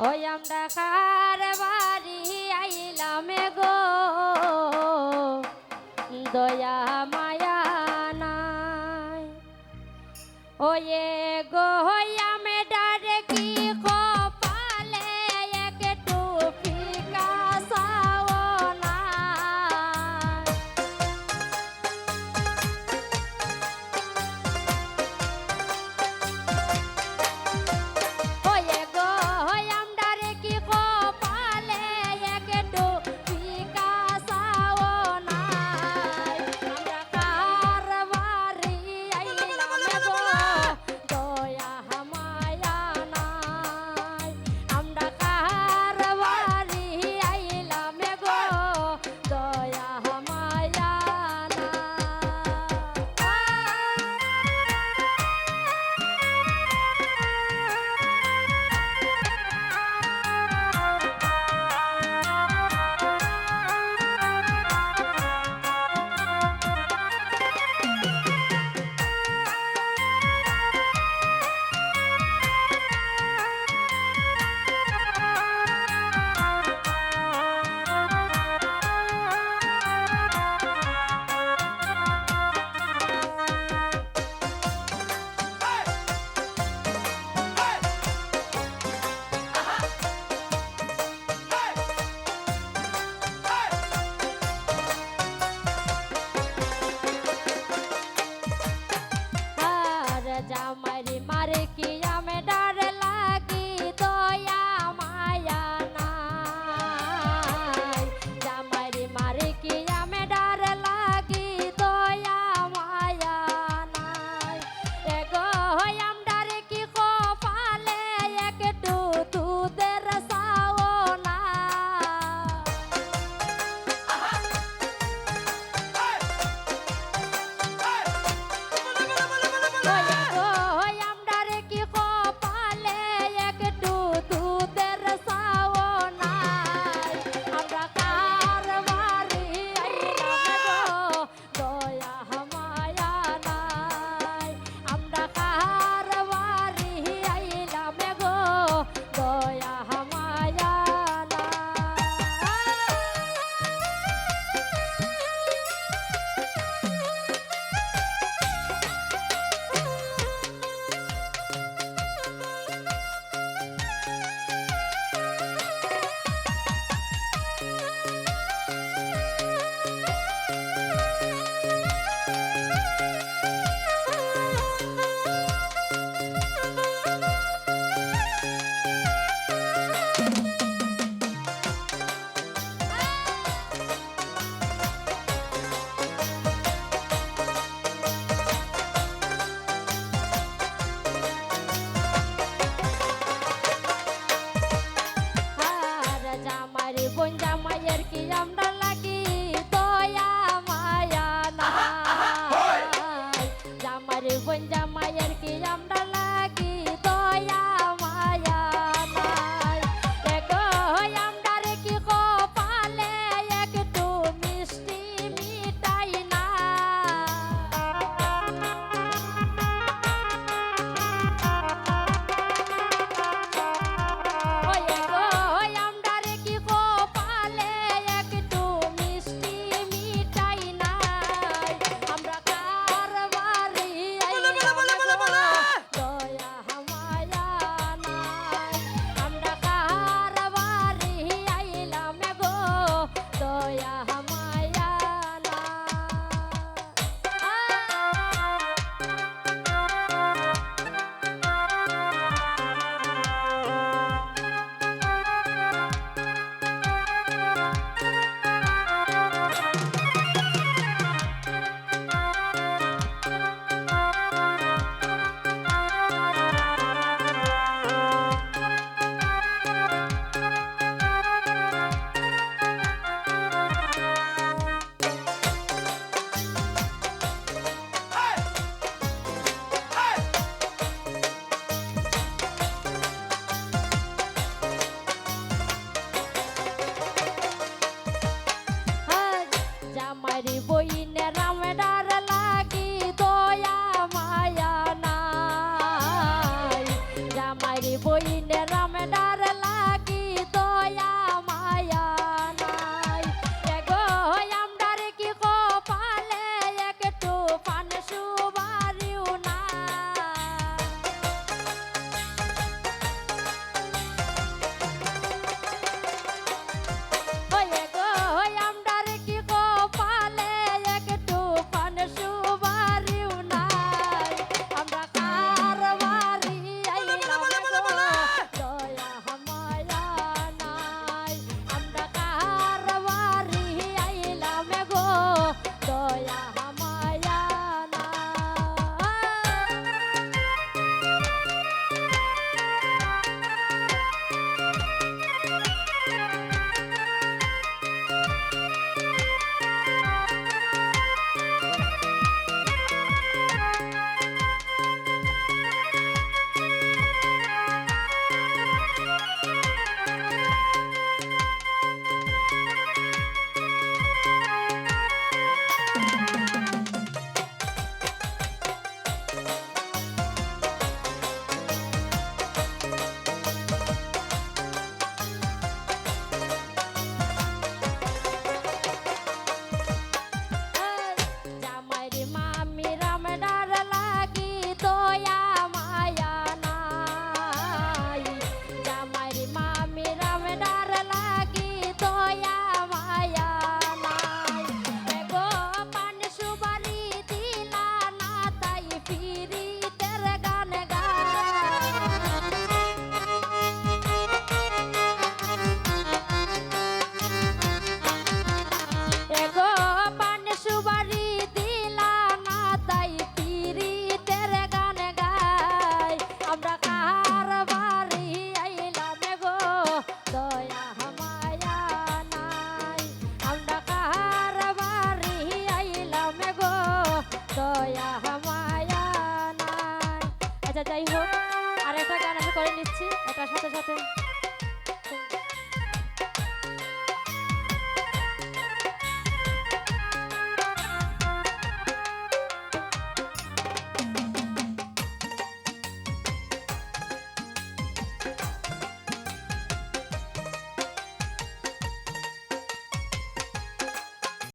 ওই আমরা কার বাড়ি আইলাম গো। দয়া মায়া নাই। ওয়ে গো জামাই দিন দয়া মায়া নাই। আচ্ছা যাই হোক, আর একটা গান আমি করে নিচ্ছি, এটার সাথে সাথে।